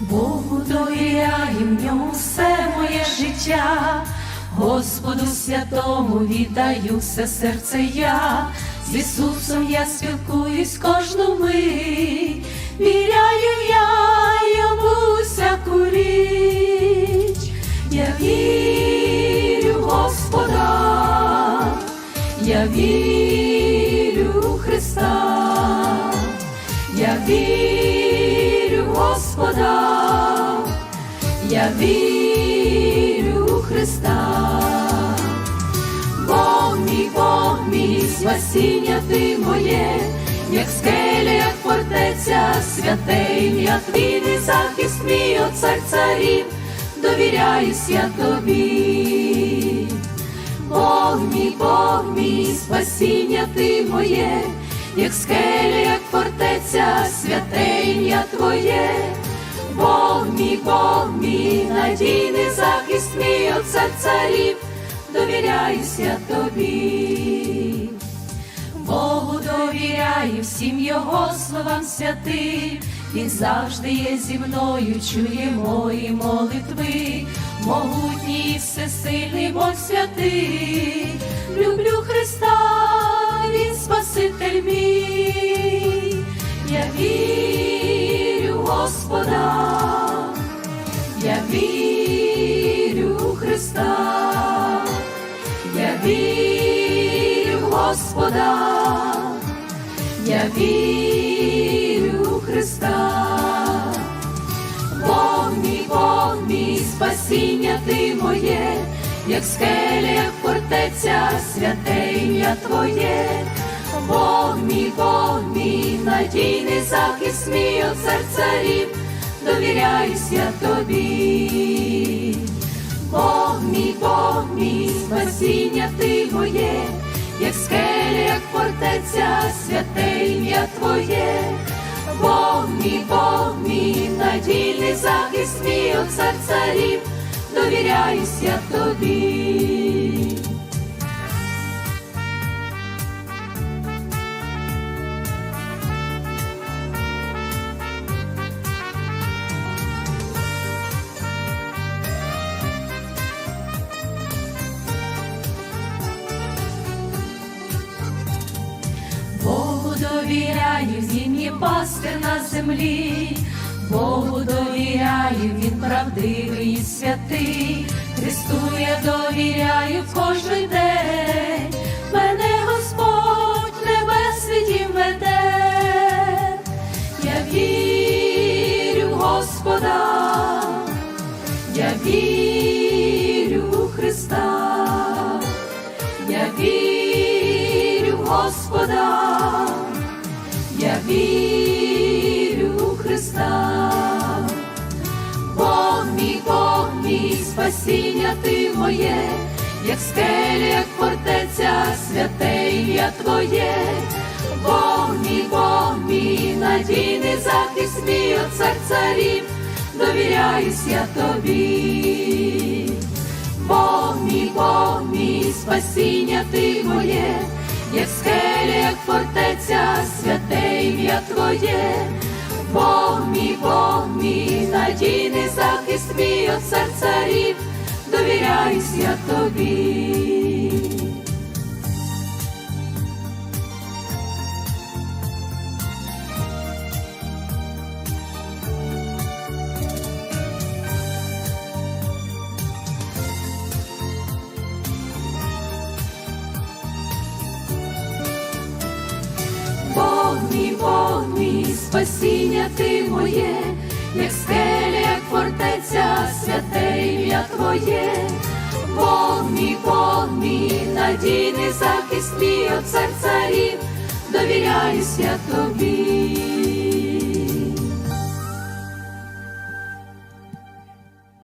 Богу довіряю в ньому все моє життя, Господу святому віддаю все серце я, з Ісусом я спілкуюсь кожну мить, віряю я йому Господа, я вірю в Христа. Бог мій, Бог мій, спасіння ти моє, як скеля, як фортеця, святе твій, і захист мій от цар царів, довіряюсь я тобі. Бог мій, Бог мій, спасіння ти моє, як скеля, як фортеця, святе Твоє, Бог мій, Бог мій, надійний захист мій от цар царів, довіряюсь я тобі. Богу довіряю всім його словам святим, Він завжди є зі мною, чує мої молитви, могутній всесильний Бог святий, люблю Христа, Він Спаситель мій, я вірю в Господа, я вірю в Христа, Бог мій, Бог мій, спасіння ти моє, як скеля, як фортеця, святе Твоє, Бог мій, Бог мій, надійний захист мій от царів, довіряюсь я тобі. Бог мій, Бог мій, спасіння ти моє, як скеля, як фортеця, святе ім'я Твоє, Бог мій, Бог мій, надійний захист мій от цар царів, довіряюсь я тобі. Є на землі, Богу довіряю, він правдивий і святий, Христу я довіряю кожен день, мене Господь небесний дім веде, я вірю в Господа, я вірю в Христа. Я вірю в Господа, вірю в Христа, Бог мій, Бог мій, спасіння ти моє, як скеля, як фортеця, святе ім'я Твоє, Бог мій, Бог мій, надійний захист мій от цар царів, довіряюсь я тобі. Бог мій, Бог мій, спасіння ти моє, як скеля, як фортеця, святе надійний захист мій от цар царів, довіряюсь я тобі. Бог мій, Бог мій, спасіння ти моє, як святе ім'я Твоє, Бог мій, Бог мій, надійний захист мій от серця царів, довіряюся тобі.